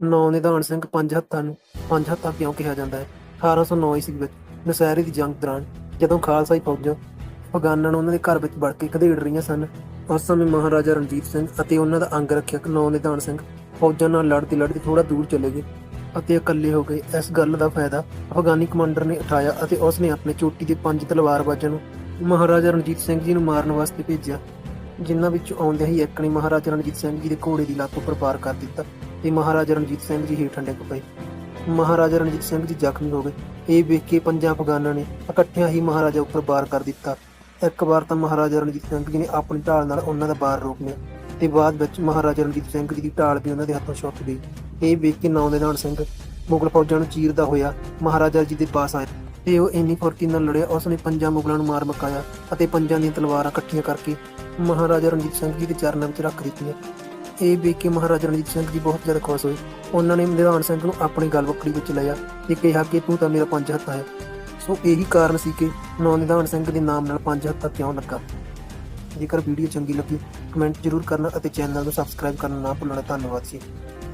ਨੌ ਨਿਧਾਨ ਸਿੰਘ, ਪੰਜ ਹੱਥਾਂ ਨੂੰ, ਪੰਜ ਹੱਥਾਂ ਕਿਉਂ ਕਿਹਾ ਜਾਂਦਾ ਹੈ? 1809 ਈਸਵੀ ਵਿੱਚ ਨਸੈਰੀ ਦੀ ਜੰਗ ਦੌਰਾਨ ਜਦੋਂ ਖਾਲਸਾਈ ਫੌਜਾਂ ਅਫਗਾਨਾਂ ਨੂੰ ਉਹਨਾਂ ਦੇ ਘਰ ਵਿੱਚ ਵੜ ਕੇ ਘੜੇੜ ਰਹੀਆਂ ਸਨ, ਉਸ ਸਮੇਂ ਮਹਾਰਾਜਾ ਰਣਜੀਤ ਸਿੰਘ ਅਤੇ ਉਹਨਾਂ ਦਾ ਅੰਗ ਰੱਖਿਅਕ ਨੌ ਨਿਧਾਨ ਸਿੰਘ ਫੌਜਾਂ ਨਾਲ ਲੜਦੇ ਲੜਦੇ ਥੋੜਾ ਦੂਰ ਚਲੇ ਗਏ ਅਤੇ ਇਕੱਲੇ ਹੋ ਗਏ। ਇਸ ਗੱਲ ਦਾ ਫਾਇਦਾ ਅਫਗਾਨੀ ਕਮਾਂਡਰ ਨੇ ਉਠਾਇਆ ਅਤੇ ਉਸ ਨੇ ਆਪਣੇ ਚੋਟੀ ਦੇ ਪੰਜ ਤਲਵਾਰਬਾਜ਼ਾਂ ਨੂੰ ਮਹਾਰਾਜਾ ਰਣਜੀਤ ਸਿੰਘ ਜੀ ਨੂੰ ਮਾਰਨ ਵਾਸਤੇ ਭੇਜਿਆ, ਜਿਨ੍ਹਾਂ ਵਿੱਚੋਂ ਆਉਂਦਿਆਂ ਹੀ ਇੱਕ ਨੇ ਮਹਾਰਾਜਾ ਰਣਜੀਤ ਸਿੰਘ ਜੀ ਦੇ ਘੋੜੇ ਦੀ ਲੱਤ ਉੱਪਰ ਪਾਰ ਕਰ ਦਿੱਤਾ। ਤੇ ਮਹਾਰਾਜਾ ਰਣਜੀਤ ਸਿੰਘ ਜੀ ਹੇਠਾਂ ਡਿੱਗ ਪਏ। ਮਹਾਰਾਜਾ ਰਣਜੀਤ ਸਿੰਘ ਜੀ ਜ਼ਖਮੀ ਹੋ ਗਏ। ਇਹ ਵੇਖ ਕੇ ਪੰਜਾਂ ਅਫਗਾਨਾਂ ਨੇ ਇਕੱਠਿਆਂ ਹੀ ਮਹਾਰਾਜਾ ਉੱਪਰ ਵਾਰ ਕਰ ਦਿੱਤਾ। ਇੱਕ ਵਾਰ ਤਾਂ ਮਹਾਰਾਜਾ ਰਣਜੀਤ ਸਿੰਘ ਜੀ ਨੇ ਆਪਣੀ ਢਾਲ ਨਾਲ ਉਹਨਾਂ ਦਾ ਵਾਰ ਰੋਕ ਲਿਆ ਤੇ ਬਾਅਦ ਵਿੱਚ ਮਹਾਰਾਜਾ ਰਣਜੀਤ ਸਿੰਘ ਜੀ ਦੀ ਢਾਲ ਵੀ ਉਹਨਾਂ ਦੇ ਹੱਥੋਂ ਛੁੱਟ ਗਈ। ਇਹ ਵੇਖ ਕੇ ਨੌ ਦੇ ਨਾਲ ਸਿੰਘ ਮੁਗਲ ਫੌਜਾਂ ਨੂੰ ਚੀਰਦਾ ਹੋਇਆ ਮਹਾਰਾਜਾ ਜੀ ਦੇ ਪਾਸ ਆਇਆ ਤੇ ਉਹ ਇੰਨੀ ਫੁਰਤੀ ਨਾਲ ਲੜਿਆ ਉਸ ਨੇ ਪੰਜਾਂ ਮੁਗਲਾਂ ਨੂੰ ਮਾਰ ਮਕਾਇਆ ਅਤੇ ਪੰਜਾਂ ਦੀਆਂ ਤਲਵਾਰਾਂ ਇਕੱਠੀਆਂ ਕਰਕੇ ਮਹਾਰਾਜਾ ਰਣਜੀਤ ਸਿੰਘ ਜੀ ਦੇ ਚਰਨਾਂ ਵਿੱਚ ਰੱਖ ਦਿੱਤੀਆਂ। ਇਹ ਵੇਖ ਕੇ ਮਹਾਰਾਜਾ ਰਣਜੀਤ ਸਿੰਘ ਜੀ ਬਹੁਤ ਜ਼ਿਆਦਾ ਖੁਸ਼ ਹੋਏ। ਉਹਨਾਂ ਨੇ ਨਿਧਾਨ ਸਿੰਘ ਨੂੰ ਆਪਣੀ ਗਲਵੱਕੜੀ ਵਿੱਚ ਲਿਆ ਤੇ ਕਿਹਾ ਕਿ ਤੂੰ ਤਾਂ ਮੇਰਾ ਪੰਜ ਹੱਥ ਹੈ। ਸੋ ਇਹੀ ਕਾਰਨ ਸੀ ਕਿ ਨੌ ਨਿਧਾਨ ਸਿੰਘ ਦੇ ਨਾਮ ਨਾਲ ਪੰਜ ਹੱਥ ਕਿਉਂ ਲੱਗਾ ਜੇਕਰ ਵੀਡੀਓ ਚੰਗੀ ਲੱਗੀ, ਕਮੈਂਟ ਜ਼ਰੂਰ ਕਰਨਾ ਅਤੇ ਚੈਨਲ ਨੂੰ ਸਬਸਕ੍ਰਾਈਬ ਕਰਨਾ ਨਾ ਭੁੱਲਣਾ। ਧੰਨਵਾਦ ਜੀ।